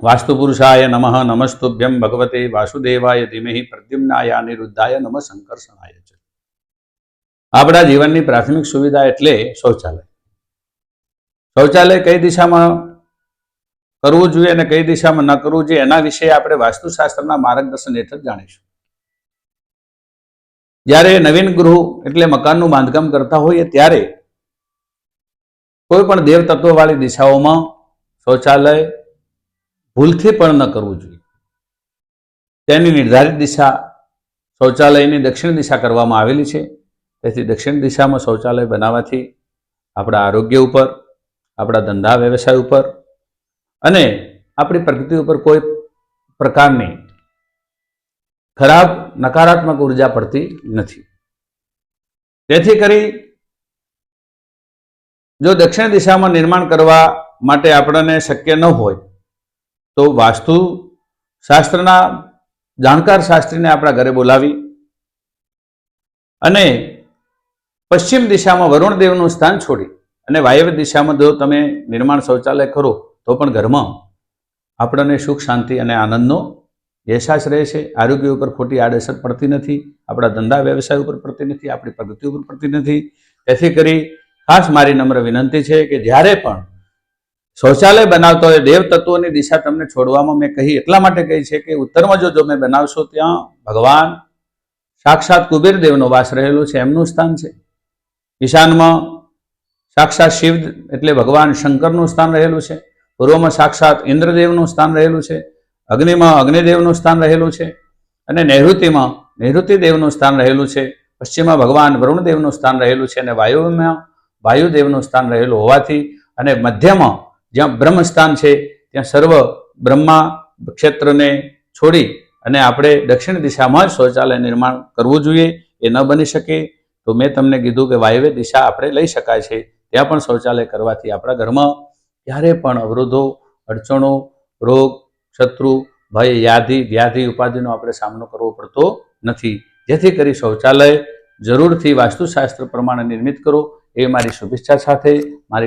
વાસ્તુ પુરુષાય નમઃ નમસ્તુભ્યમ ભગવતે વાસુદેવાય ધીમેહિ પ્રદ્યુમ્નાય અનિરુદ્ધાય નમઃ સંકર્ષણાય છે આપણા જીવનની પ્રાથમિક સુવિધા એટલે શૌચાલય. શૌચાલય કઈ દિશામાં કરવું જોઈએ અને કઈ દિશામાં ન કરવું જોઈએ એના વિશે આપણે વાસ્તુશાસ્ત્રના માર્ગદર્શન હેઠળ જાણીશું. જ્યારે નવીન ગૃહ એટલે મકાનનું બાંધકામ કરતા હોઈએ ત્યારે કોઈ પણ દેવ તત્વવાળી દિશાઓમાં શૌચાલય ભૂલથી પણ ન કરવું જોઈએ. તેની નિર્ધારિત દિશા શૌચાલયની દક્ષિણ દિશા કરવામાં આવેલી છે. તેથી દક્ષિણ દિશામાં શૌચાલય બનાવવાથી આપણા આરોગ્ય ઉપર, આપણા ધંધા વ્યવસાય ઉપર અને આપણી પ્રકૃતિ ઉપર કોઈ પ્રકારની ખરાબ, નકારાત્મક ઊર્જા પડતી નથી. તેથી કરી જો દક્ષિણ દિશામાં નિર્માણ કરવા માટે આપણને શક્ય ન હોય તો વાસ્તુ શાસ્ત્રના જાણકાર શાસ્ત્રીને આપણા ઘરે બોલાવી અને પશ્ચિમ દિશામાં વરુણ દેવનું સ્થાન છોડી અને વાયવ્ય દિશામાં જો તમે નિર્માણ શૌચાલય કરો, તો પણ ઘરમાં આપણને સુખ, શાંતિ અને આનંદનો અહેસાસ રહે છે. આરોગ્ય ઉપર ખોટી આડઅસર પડતી નથી, આપણા ધંધા, વ્યવસાય ઉપર પડતી નથી, આપણી પ્રગતિ ઉપર પડતી નથી. તેથી કરી ખાસ મારી નમ્ર વિનંતી છે કે જ્યારે પણ શૌચાલય બનાવતો હોય દેવ તત્વોની દિશા તમને છોડવામાં મેં કહી, એટલા માટે કહી છે કે ઉત્તરમાં જો તમે બનાવશો ત્યાં ભગવાન સાક્ષાત કુબેર દેવનો વાસ રહેલો છે, એમનું સ્થાન છે. ઈશાનમાં સાક્ષાત શિવ એટલે ભગવાન શંકરનું સ્થાન રહેલું છે. પૂર્વમાં સાક્ષાત ઇન્દ્રદેવનું સ્થાન રહેલું છે. અગ્નિમાં અગ્નિદેવનું સ્થાન રહેલું છે. અને નૈઋતિમાં નૈઋતિ દેવનું સ્થાન રહેલું છે. પશ્ચિમમાં ભગવાન વરુણદેવનું સ્થાન રહેલું છે અને વાયુમાં વાયુદેવનું સ્થાન રહેલું હોવાથી અને મધ્યમાં જ્યાં બ્રહ્મસ્થાન છે, ત્યાં સર્વ બ્રહ્મા ક્ષેત્રને છોડી અને આપણે દક્ષિણ દિશામાં જ શૌચાલય નિર્માણ કરવું જોઈએ, એ ન બની શકે. તો મેં તમને કીધું કે વાયવ્ય દિશા આપણે લઈ શકાય છે, ત્યાં પણ શૌચાલય કરવાથી આપણા ઘરમાં ક્યારે પણ અવરોધો, અડચણો, રોગ, શત્રુ, ભય, યાધિ, વ્યાધિ ઉપાધિનો આપણે સામનો કરવો પડતો નથી. જેથી કરી શૌચાલય જરૂરથી વાસ્તુશાસ્ત્ર પ્રમાણે નિર્મિત કરો. એ મારી શુભેચ્છા સાથે, મારી